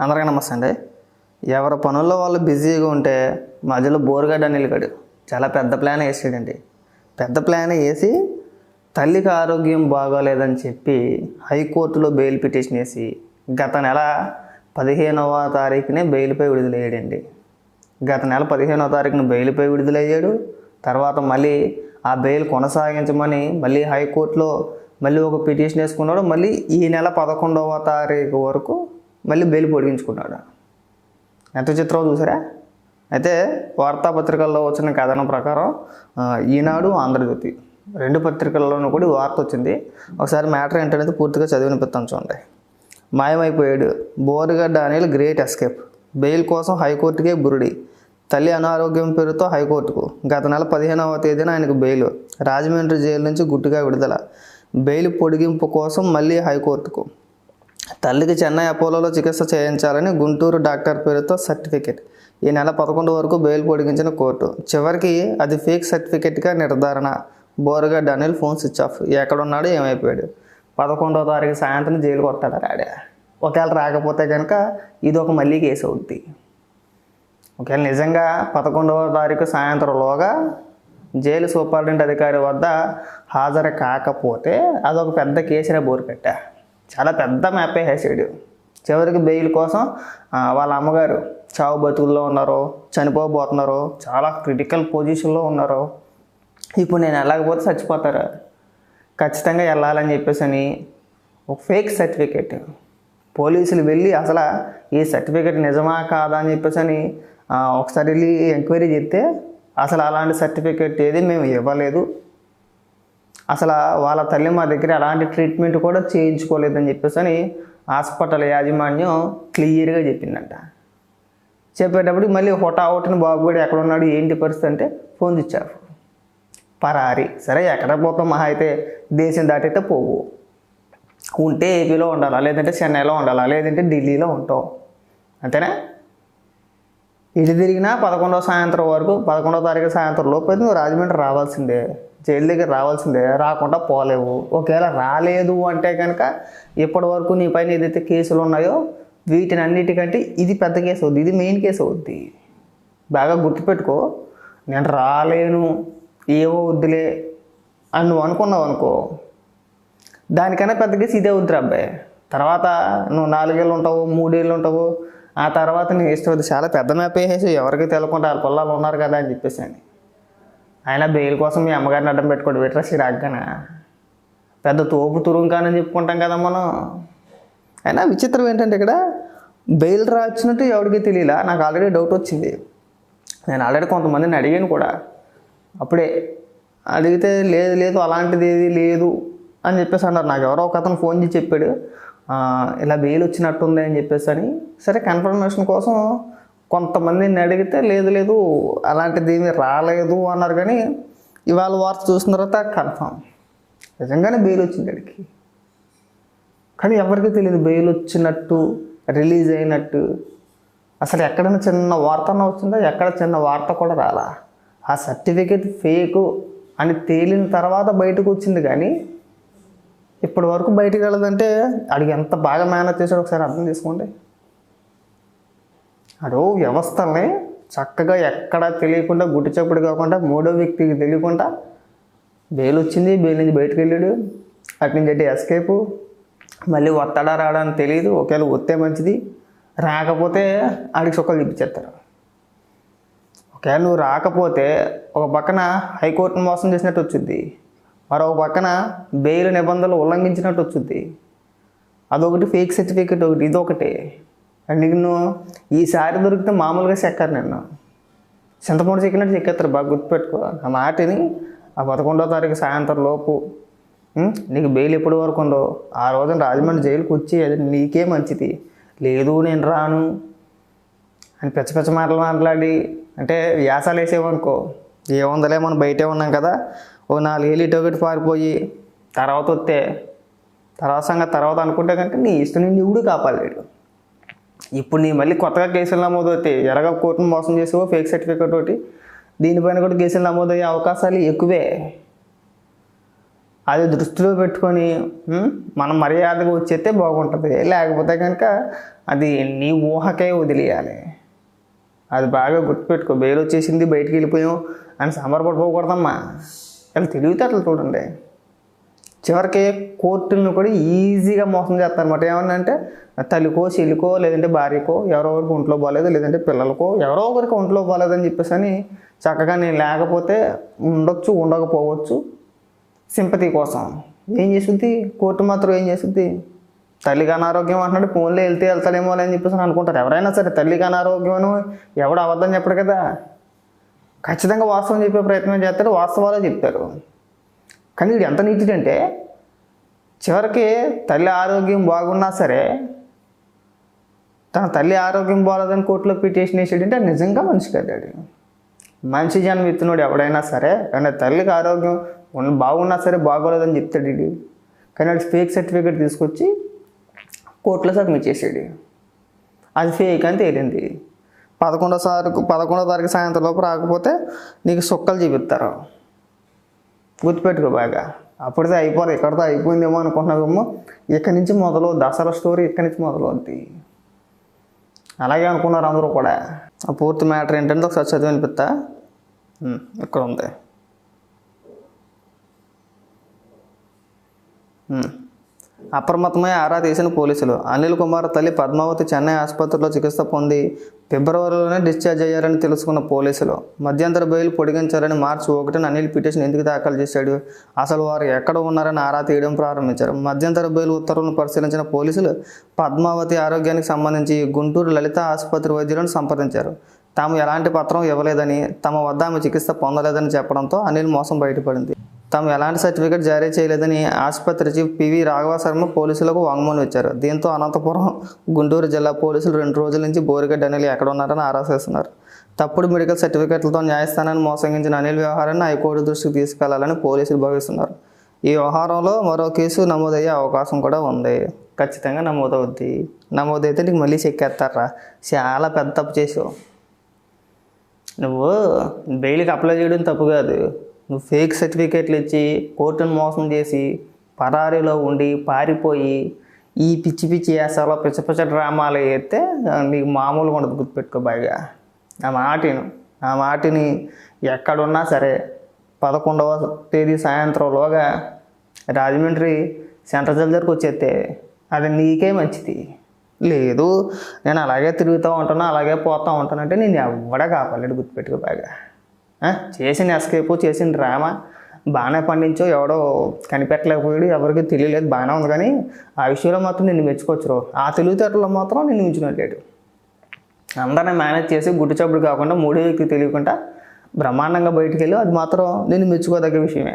అందరికీ నమస్తే అండి. ఎవరి పనుల్లో వాళ్ళు బిజీగా ఉంటే మధ్యలో బోరుగడ్డ నిలకడు. చాలా పెద్ద ప్లాన్ వేసాడండి. పెద్ద ప్లాన్ వేసి తల్లికి ఆరోగ్యం బాగోలేదని చెప్పి హైకోర్టులో బెయిల్ పిటిషన్ వేసి గత నెల పదిహేనవ తారీఖునే బెయిల్పై విడుదలయ్యాడండి. గత నెల పదిహేనవ తారీఖున బెయిల్పై విడుదలయ్యాడు. తర్వాత మళ్ళీ ఆ బెయిల్ కొనసాగించమని మళ్ళీ హైకోర్టులో మళ్ళీ ఒక పిటిషన్ వేసుకున్నాడు. మళ్ళీ ఈ నెల పదకొండవ తారీఖు వరకు మళ్ళీ బెయిల్ పొడిగించుకున్నాడు. ఎంత చిత్రం చూసారా? అయితే వార్తాపత్రికల్లో వచ్చిన కథనం ప్రకారం ఈనాడు ఆంధ్రజ్యోతి. రెండు పత్రికల్లోనూ కూడా వార్త వచ్చింది. ఒకసారి మ్యాటర్ ఏంటనేది పూర్తిగా చదివినిపిస్తాను చూడండి. మాయమైపోయాడు. Borugadda Anil great escape. Bail కోసం హైకోర్టుకే బురుడి. తల్లి అనారోగ్యం పేరుతో హైకోర్టుకు. గత నెల పదిహేనవ తేదీన ఆయనకు బెయిల్. రాజమండ్రి జైలు నుంచి గుట్టుగా విడుదల. బెయిల్ పొడిగింపు కోసం మళ్ళీ హైకోర్టుకు. తల్లికి చెన్నై అపోలోలో చికిత్స చేయించాలని గుంటూరు డాక్టర్ పేరుతో సర్టిఫికెట్. ఈ నెల పదకొండు వరకు బెయిల్ పొడిగించిన కోర్టు. చివరికి అది ఫేక్ సర్టిఫికెట్గా నిర్ధారణ. బోరుగా డనిల్ ఫోన్ స్విచ్ ఆఫ్. ఎక్కడున్నాడు ఏమైపోయాడు. పదకొండవ తారీఖు సాయంత్రం జైలుకి వస్తాడు రాడే? ఒకవేళ రాకపోతే కనుక ఇది ఒక మళ్ళీ కేసు అవుద్ది. ఒకవేళ నిజంగా పదకొండవ తారీఖు సాయంత్రంలోగా జైలు సూపరింటెండెంట్ అధికారి వద్ద హాజరు కాకపోతే అదొక పెద్ద కేసునే బోరు కట్టా చాలా పెద్ద మ్యాపే వేసాడు. చివరికి బెయిల్ కోసం వాళ్ళ అమ్మగారు చావు బతుకుల్లో ఉన్నారు చనిపోబోతున్నారు చాలా క్రిటికల్ పొజిషన్లో ఉన్నారు ఇప్పుడు నేను వెళ్ళకపోతే చచ్చిపోతారు. ఖచ్చితంగా వెళ్ళాలని చెప్పేసి అని ఒక ఫేక్ సర్టిఫికేట్ పోలీసులు వెళ్ళి అసలు ఈ సర్టిఫికేట్ నిజమా కాదా అని చెప్పేసి అని ఒకసారి వెళ్ళి ఎంక్వైరీ చేస్తే అసలు అలాంటి సర్టిఫికేట్ ఏది మేము ఇవ్వలేదు. అసలు వాళ్ళ తల్లి మా దగ్గర ఎలాంటి ట్రీట్మెంట్ కూడా చేయించుకోలేదని చెప్పేసి అని హాస్పిటల్ యాజమాన్యం క్లియర్గా చెప్పిందంట. చెప్పేటప్పుడు మళ్ళీ హోటా బాబు కూడా ఎక్కడ ఉన్నాడు ఏంటి పరిస్థితి అంటే ఫోన్ ఇచ్చారు పరారి. సరే ఎక్కడ పోతాం మహా అయితే? దేశం దాటైతే పోవు. ఉంటే ఏపీలో ఉండాలా? లేదంటే చెన్నైలో ఉండాలా? లేదంటే ఢిల్లీలో ఉంటావు అంతేనా? ఇటు తిరిగినా పదకొండవ సాయంత్రం వరకు పదకొండవ తారీఖు సాయంత్రం లోపు అయితే నువ్వు రాజమండ్రి రావాల్సిందే. జైలు దగ్గర రావాల్సిందే రాకుండా పోలేవు. ఒకవేళ రాలేదు అంటే కనుక ఇప్పటి వరకు నీ పైన ఏదైతే కేసులు ఉన్నాయో వీటిని అన్నిటికంటే ఇది పెద్ద కేసు అవుద్ది ఇది మెయిన్ కేసు అవుద్ది. బాగా గుర్తుపెట్టుకో నేను రాలేను ఏవో వద్దులే అని నువ్వు అనుకున్నావు అనుకో దానికన్నా పెద్ద కేసు ఇదే వద్దురా అబ్బాయి. తర్వాత నువ్వు నాలుగేళ్ళు ఉంటావు మూడేళ్ళు ఉంటావు ఆ తర్వాత నీ ఇష్టం చాలా పెద్ద మ్యాప్ వేసేసి ఎవరికి తెలకుండా వాళ్ళ పొల్లాలు ఉన్నారు కదా అని చెప్పేసి అని. ఆయన బెయిల్ కోసం మీ అమ్మగారిని అడ్డం పెట్టుకోండి. పెట్టరా సిరాగ్గానా పెద్ద తోపు తురుంకానని చెప్పుకుంటాం కదా మనం. అయినా విచిత్రం ఏంటంటే ఇక్కడ బెయిల్ రాచ్చినట్టు ఎవరికి తెలియలా. నాకు ఆల్రెడీ డౌట్ వచ్చింది. నేను ఆల్రెడీ కొంతమందిని అడిగాను కూడా. అప్పుడే అడిగితే లేదు లేదు అలాంటిది ఏది లేదు అని చెప్పేసి అన్నారు. నాకు ఎవరో ఒక అతను ఫోన్ చేసి చెప్పాడు. ఇలా బెయిల్ వచ్చినట్టుంది అని చెప్పేసి అని. సరే కన్ఫర్మేషన్ కోసం కొంతమందిని అడిగితే లేదు లేదు అలాంటిది ఏమీ రాలేదు అన్నారు. కానీ ఇవాళ వార్త చూసిన తర్వాత కన్ఫామ్. నిజంగానే బెయిల్ వచ్చింది అడిగి కానీ ఎవరికి తెలియదు బెయిల్ వచ్చినట్టు రిలీజ్ అయినట్టు. అసలు ఎక్కడైనా చిన్న వార్త వచ్చిందో వచ్చిందా? ఎక్కడ చిన్న వార్త కూడా రాలా. ఆ సర్టిఫికేట్ ఫేకు అని తేలిన తర్వాత బయటకు వచ్చింది. కానీ ఇప్పటి వరకు బయటకు వెళ్ళదంటే అడిగి ఎంత బాగా మేనేజ్ చేశాడు ఒకసారి అర్థం చేసుకోండి. అడో వ్యవస్థల్ని చక్కగా ఎక్కడ తెలియకుండా గుట్టి చప్పుడు కాకుండా మూడో వ్యక్తికి తెలియకుండా బెయిల్ వచ్చింది బెయిల్ నుంచి బయటకు వెళ్ళాడు అటు నుంచి అంటే ఎస్కేపు. మళ్ళీ వస్తాడా రాడా అని తెలియదు ఒకవేళ వస్తే మంచిది. రాకపోతే ఆడికి చొక్కలు చూపించేస్తారు ఒకవేళ నువ్వు రాకపోతే ఒక పక్కన హైకోర్టును మోసం చేసినట్టు వచ్చింది మరొక పక్కన బెయిల్ నిబంధనలు ఉల్లంఘించినట్టు వచ్చింది అదొకటి ఫేక్ సర్టిఫికేట్ ఒకటి ఇదొకటి. అండ్ నిన్ను ఈసారి దొరికితే మామూలుగా చెక్కారు నిన్ను. చింతపండు చెక్కినట్టు చెక్కేస్తారు బాగా గుర్తుపెట్టుకో. ఆ మాటని ఆ పదకొండో తారీఖు సాయంత్రం లోపు నీకు బెయిల్ ఎప్పటి వరకు ఉందో ఆ రోజున రాజమండ్రి జైలుకి వచ్చి అది నీకే మంచిది. లేదు నేను రాను అని పెచ్చ పెచ్చ మాటలు మాట్లాడి అంటే వ్యాసాలు వేసేవనుకో ఏముందలే మనం బయటే ఉన్నాం కదా. ఓ నాలుగేళ్ళు ఇటు ఒకటి పారిపోయి తర్వాత వస్తే తర్వాత సంగతి తర్వాత అనుకుంటే కంటే నీ ఇష్టం నుండి కూడా కాపాడలేడు. ఇప్పుడు నీ మళ్ళీ కొత్తగా కేసులు నమోదవుతాయి. ఎరగ కోర్టును మోసం చేసేవో ఫేక్ సర్టిఫికేట్ ఒకటి. దీనిపైన కూడా కేసులు నమోదయ్యే అవకాశాలు ఎక్కువే. అది దృష్టిలో పెట్టుకొని మనం మర్యాదగా వచ్చేస్తే బాగుంటుంది. లేకపోతే కనుక అది నీ ఊహకే వదిలేయాలి. అది బాగా గుర్తుపెట్టుకో. బెయిల్ వచ్చేసింది బయటికి వెళ్ళిపోయాం అని సంబరపడిపోకూడదమ్మా. తెలివితే తెలివితేటలు చూడండి. చివరికి కోర్టులను కూడా ఈజీగా మోసం చేస్తారనమాట ఏమన్నా అంటే తల్లికో చెల్లికో లేదంటే భార్యకో ఎవరో ఒకరికి ఒంట్లో బాగాలేదు లేదంటే పిల్లలకో ఎవరో ఒకరికి ఒంట్లో బాగాలేదని చెప్పేసి అని చక్కగా నేను లేకపోతే ఉండొచ్చు ఉండకపోవచ్చు సింపతి కోసం. ఏం చేస్తుంది కోర్టు మాత్రం ఏం చేస్తుంది తల్లికి అనారోగ్యం అంటున్నాడు ఫోన్లో వెళ్తే వెళ్తాడేమో అని చెప్పేసి అనుకుంటారు. ఎవరైనా సరే తల్లికి అనారోగ్యం అని ఎవడు అవద్దని చెప్పడు కదా. ఖచ్చితంగా వాస్తవం చెప్పే ప్రయత్నం చేస్తారు వాస్తవాలు చెప్తారు. కానీ వీడు ఎంత నీతిడంటే చివరికి తల్లి ఆరోగ్యం బాగున్నా సరే తన తల్లి ఆరోగ్యం బాగాలేదని కోర్టులో పిటిషన్ వేసాడంటే నిజంగా మనిషి కదాడు మనిషి జన్మ ఎత్తినోడు ఎవడైనా సరే అంటే తల్లికి ఆరోగ్యం బాగున్నా సరే బాగోలేదని చెప్తాడు ఇది కానీ వాడు ఫేక్ సర్టిఫికేట్ తీసుకొచ్చి కోర్టులో సబ్మిట్ చేసాడు. అది ఫేక్ అని తేలింది. పదకొండో తారీఖు పదకొండో తారీఖు సాయంత్రం లోపు రాకపోతే నీకు సుక్కలు చూపిస్తారు. గుర్తుపెట్టుకో బాగా. అప్పుడితే అయిపోదు ఇక్కడితో అయిపోయిందేమో అనుకుంటున్నావేమో. ఇక్కడి నుంచి మొదలు దసరా స్టోరీ ఇక్కడి నుంచి మొదలవుద్ది. అలాగే అనుకున్నారు అందరూ కూడా. ఆ పూర్తి మ్యాటర్ ఏంటంటే ఒకసారి చదివి అనిపిస్తా ఇక్కడ ఉంది అప్రమత్తమై ఆరా తీసిన పోలీసులు. అనిల్ కుమార్ తల్లి పద్మావతి చెన్నై ఆసుపత్రిలో చికిత్స పొంది ఫిబ్రవరిలోనే డిశ్చార్జ్ అయ్యారని తెలుసుకున్న పోలీసులు. మధ్యంతర బెయిల్ పొడిగించారని మార్చి ఒకటిన అనిల్ పిటిషన్ ఎందుకు దాఖలు చేశాడు? అసలు వారు ఎక్కడ ఉన్నారని ఆరా తీయడం ప్రారంభించారు. మధ్యంతర బెయిల్ ఉత్తర్వులను పరిశీలించిన పోలీసులు పద్మావతి ఆరోగ్యానికి సంబంధించి గుంటూరు లలిత ఆసుపత్రి వైద్యులను సంప్రదించారు. తాము ఎలాంటి పత్రం ఇవ్వలేదని తమ వద్ద ఆమె చికిత్స పొందలేదని చెప్పడంతో అనిల్ మోసం బయటపడింది. తాము ఎలాంటి సర్టిఫికేట్ జారీ చేయలేదని ఆసుపత్రి చీఫ్ పివి రాఘవ శర్మ పోలీసులకు వాంగ్మూలం ఇచ్చారు. దీంతో అనంతపురం గుంటూరు జిల్లా పోలీసులు రెండు రోజుల నుంచి బోరిగడ్డ అనిల్ ఎక్కడ ఉన్నారని ఆరా చేస్తున్నారు. తప్పుడు మెడికల్ సర్టిఫికేట్లతో న్యాయస్థానాన్ని మోసగించిన అనిల్ వ్యవహారాన్ని హైకోర్టు దృష్టికి తీసుకెళ్ళాలని పోలీసులు భావిస్తున్నారు. ఈ వ్యవహారంలో మరో కేసు నమోదయ్యే అవకాశం కూడా ఉంది. ఖచ్చితంగా నమోదవుద్ది. నమోదైతే నీకు మళ్ళీ చెక్కేస్తారా? చాలా పెద్ద తప్పు చేసావు. నువ్వు బెయిల్కి అప్లై చేయడం తప్పు కాదు. నువ్వు ఫేక్ సర్టిఫికేట్లు ఇచ్చి కోర్టును మోసం చేసి పరారీలో ఉండి పారిపోయి ఈ పిచ్చి పిచ్చి వేసాలో పిచ్చ పిచ్చ డ్రామాలు వేస్తే నీకు మామూలుగా ఉండదు గుర్తుపెట్టుకో బాగా ఆ మాటిను ఆ మాటిని ఎక్కడున్నా సరే పదకొండవ తేదీ సాయంత్రంలోగా రాజమండ్రి సెంటర్ జల్ దగ్గరకు వచ్చేస్తే అది నీకే మంచిది. లేదు నేను అలాగే తిరుగుతూ ఉంటాను అలాగే పోతూ ఉంటాను అంటే నేను ఎవడ కాపాలేడు గుర్తుపెట్టుకో బాగా చేసిన ఎస్కేపు చేసిన డ్రామా బాగానే పండించో ఎవడో కనిపెట్టలేకపోయాడు ఎవరికి తెలియలేదు బాగానే ఉంది కానీ ఆ విషయంలో మాత్రం నిన్ను మెచ్చుకోవచ్చు ఆ తెలివితేటలో మాత్రం నిన్ను మించినట్లేడు. అందరిని మేనేజ్ చేసి గుడ్డు చప్పుడు కాకుండా మూడో వ్యక్తి తెలియకుండా బ్రహ్మాండంగా బయటికి వెళ్ళి అది మాత్రం నేను మెచ్చుకోదగ్గ విషయమే.